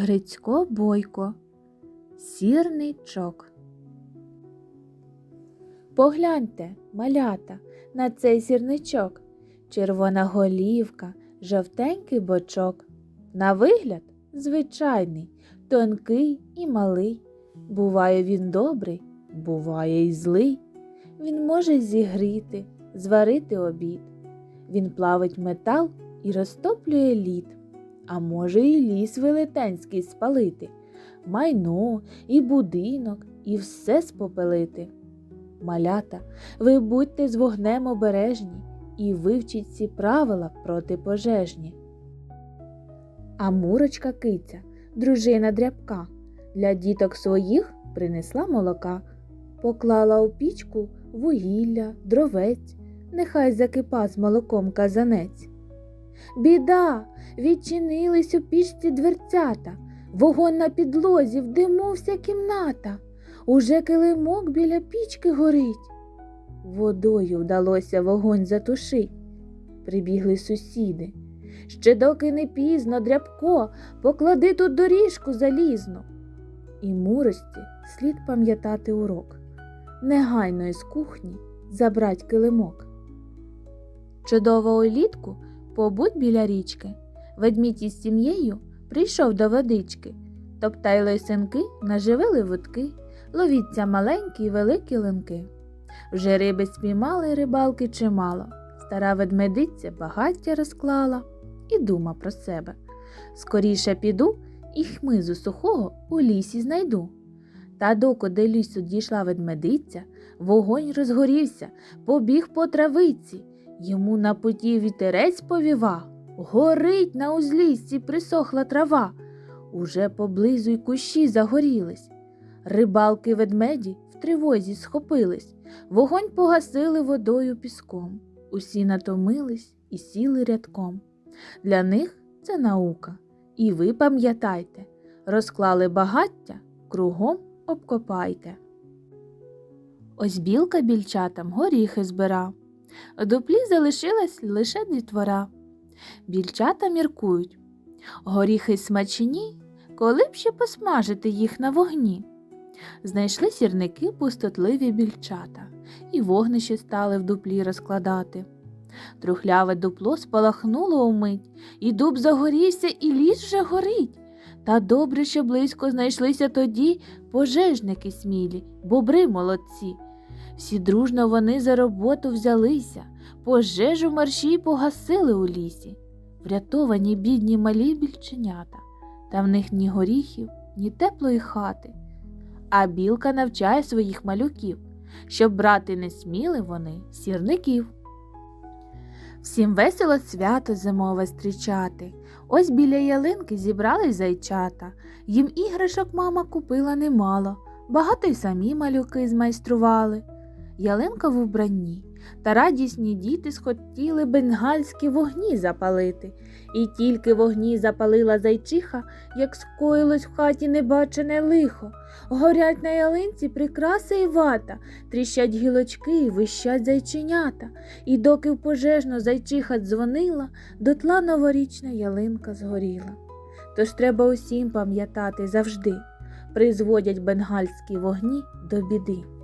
Грицько Бойко, Сірничок. Погляньте, малята, на цей сірничок. Червона голівка, жовтенький бочок. На вигляд звичайний, тонкий і малий. Буває він добрий, буває й злий. Він може зігріти, зварити обід. Він плавить метал і розтоплює лід, а може і ліс велетенський спалити, майно і будинок, і все спопелити. Малята, ви будьте з вогнем обережні і вивчіть ці правила протипожежні. А мурочка киця, дружина дрябка, для діток своїх принесла молока, поклала у пічку вугілля, дровець, нехай закипа з молоком казанець. Біда! Відчинились у пічці дверцята, вогонь на підлозі, вдимовся кімната. Уже килимок біля пічки горить. Водою вдалося вогонь затушить. Прибігли сусіди. Ще доки не пізно, дрябко, поклади тут доріжку залізну. І мурості слід пам'ятати урок. Негайно із кухні забрать килимок. Чудово улітку побудь біля річки. Ведмідь із сім'єю прийшов до водички. Топтайли синки, наживили вудки, ловіться маленькі й великі линки. Вже риби спіймали рибалки чимало. Стара ведмедиця багаття розклала і дума про себе. Скоріше піду і хмизу сухого у лісі знайду. Та доки до лісу дійшла ведмедиця, вогонь розгорівся, побіг по травиці. Йому на путі вітерець повіва. Горить на узліссі присохла трава. Уже поблизу й кущі загорілись. Рибалки ведмеді в тривозі схопились, вогонь погасили водою піском. Усі натомились і сіли рядком. Для них це наука. І ви пам'ятайте, розклали багаття, кругом обкопайте. Ось білка більчатам горіхи збира. Дуплі залишилась лише дітвора. Більчата міркують. Горіхи смачні, коли б ще посмажити їх на вогні. Знайшли сірники пустотливі більчата, і вогнище стали в дуплі розкладати. Трухляве дупло спалахнуло умить, і дуб загорівся, і ліс вже горить. Та добре, що близько знайшлися тоді пожежники смілі, бобри молодці. Всі дружно вони за роботу взялися, пожежу марші погасили у лісі, врятовані бідні малі більченята, та в них ні горіхів, ні теплої хати. А білка навчає своїх малюків, щоб брати не сміли вони сірників. Всім весело свято зимове зустрічати. Ось біля ялинки зібрались зайчата. Їм іграшок мама купила немало, багато й самі малюки змайстрували. Ялинка в убранні, та радісні діти схотіли бенгальські вогні запалити. І тільки вогні запалила зайчиха, як скоїлось в хаті небачене лихо. Горять на ялинці прикраси і вата, тріщать гілочки і вищать зайченята. І доки в пожежну зайчиха дзвонила, дотла новорічна ялинка згоріла. Тож треба усім пам'ятати завжди, призводять бенгальські вогні до біди.